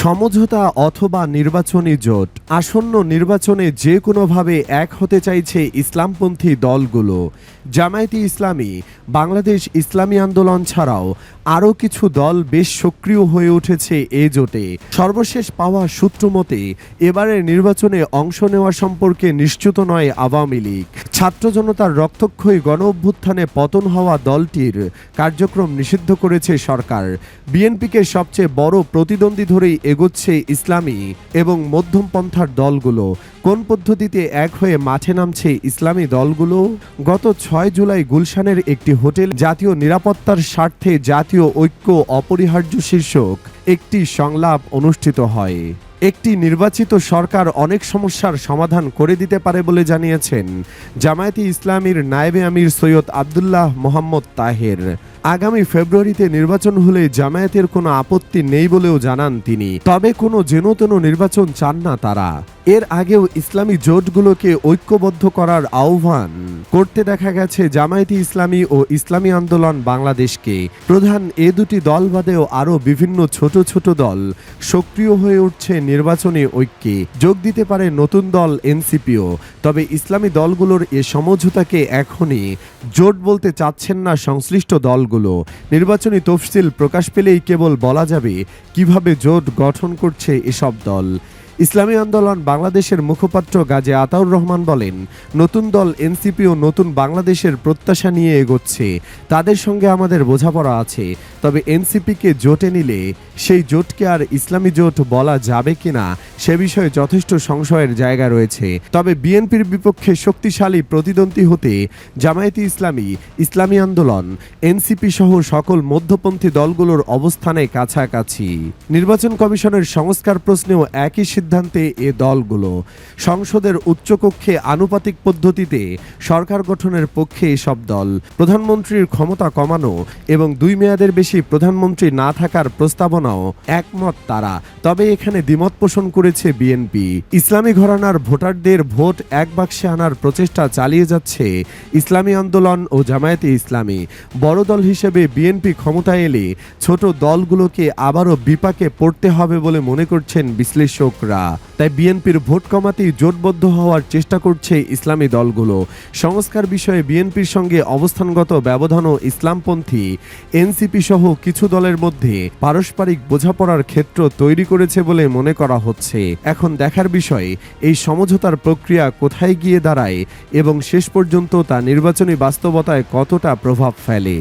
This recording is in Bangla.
সমঝোতা অথবা নির্বাচনী জোট। আসন্ন নির্বাচনে যে কোনোভাবে এক হতে চাইছে ইসলামপন্থী দলগুলো। জামায়াতি ইসলামী, বাংলাদেশ ইসলামী আন্দোলন ছাড়াও আরও কিছু দল বেশ সক্রিয় হয়ে উঠেছে এ জোটে। সর্বশেষ পাওয়া সূত্র মতে, এবারের নির্বাচনে অংশ নেওয়া সম্পর্কে নিশ্চিত নয় আওয়ামী লীগ। ছাত্র জনতার রক্তক্ষয়ী গণ অভ্যুত্থানে পতন হওয়া দলটির কার্যক্রম নিষিদ্ধ করেছে সরকার। বিএনপিকে সবচেয়ে বড় প্রতিদ্বন্দ্বী ধরেই এগোচ্ছে ইসলামী এবং মধ্যম পন্থার দলগুলো। কোন পদ্ধতিতে এক হয়ে মাঠে নামছে ইসলামী দলগুলো? গত ছয় জুলাই গুলশানের একটি হোটেল জাতীয় নিরাপত্তার স্বার্থে জাতীয় ঐক্য অপরিহার্য শীর্ষক একটি সংলাপ অনুষ্ঠিত হয়। একটি নির্বাচিত সরকার অনেক সমস্যার সমাধান করে দিতে পারে বলে জানিয়েছেন জামায়াতে ইসলামীর নায়েবে আমির সৈয়দ আবদুল্লাহ মোহাম্মদ তাহের। আগামী ফেব্রুয়ারিতে নির্বাচন হলে জামায়াতের কোনো আপত্তি নেই বলেও জানান তিনি। তবে কোনো যেনতেন নির্বাচন চান না তারা। এর আগেও ইসলামী জোটগুলোকে ঐক্যবদ্ধ করার আহ্বান করতে দেখা গেছে জামায়াতি ইসলামী ও ইসলামী আন্দোলন বাংলাদেশকে। প্রধান এ দুটি দল বাদেও আরও বিভিন্ন ছোট ছোট দল সক্রিয় হয়ে উঠছে নির্বাচনী ঐক্যে যোগ দিতে পারে নতুন দল এনসিপিও। তবে ইসলামী দলগুলোর এ সমঝোতাকে এখনই জোট বলতে চাচ্ছেন না সংশ্লিষ্ট দলগুলো। নির্বাচনী তফসিল প্রকাশ পেলেই কেবল বলা যাবে কীভাবে জোট গঠন করছে এসব দল। ইসলামী আন্দোলন বাংলাদেশের মুখপাত্র গাজী আতাউর রহমান বলেন, নতুন দল এনসিপি ও নতুন বাংলাদেশের প্রত্যাশা নিয়ে এগোচ্ছে। তাদের সঙ্গে আমাদের বোঝাপড়া আছে, তবে এনসিপিকে জোটে নিলে সেই জোটকে আর ইসলামী জোট বলা যাবে কিনা সে বিষয়ে যথেষ্ট সংশয়ের জায়গা রয়েছে। তবে বিএনপির বিপক্ষে শক্তিশালী প্রতিদ্বন্দ্বী হতে জামায়াতি ইসলামী ইসলামী আন্দোলন, এনসিপি সহ সকল মধ্যপন্থী দলগুলোর অবস্থানে কাছাকাছি। নির্বাচন কমিশনের সংস্কার প্রশ্নেও একই এ দলগুলো সংসদের উচ্চকক্ষে আনুপাতিক পদ্ধতিতে সরকার গঠনের পক্ষে এসব দল প্রধানমন্ত্রীর ক্ষমতা কমানো এবং দুই মেয়াদের বেশি প্রধানমন্ত্রী না থাকার প্রস্তাবনাও একমত তারা। তবে এখানে দ্বিমত পোষণ করেছে বিএনপি। ইসলামী ঘরানার ভোটারদের ভোট এক বাক্সে আনার প্রচেষ্টা চালিয়ে যাচ্ছে ইসলামী আন্দোলন ও জামায়াতে ইসলামী। বড় দল হিসেবে বিএনপি ক্ষমতায় এলে ছোট দলগুলোকে আবারও বিপাকে পড়তে হবে বলে মনে করছেন বিশ্লেষকরা। তাই বিএনপির ভোট কমাতেই জোটবদ্ধ হওয়ার চেষ্টা করছে ইসলামী দলগুলো। সংস্কার বিষয়ে বিএনপির সঙ্গে অবস্থানগত ব্যবধানও ইসলামপন্থী। এনসিপি সহ কিছু দলের মধ্যে পারস্পরিক বোঝাপড়ার ক্ষেত্র তৈরি করেছে বলে মনে করা হচ্ছে। এখন দেখার বিষয়, এই সমঝোতার প্রক্রিয়া কোথায় গিয়ে দাঁড়ায় এবং শেষ পর্যন্ত তা নির্বাচনী বাস্তবতায় কতটা প্রভাব ফেলে?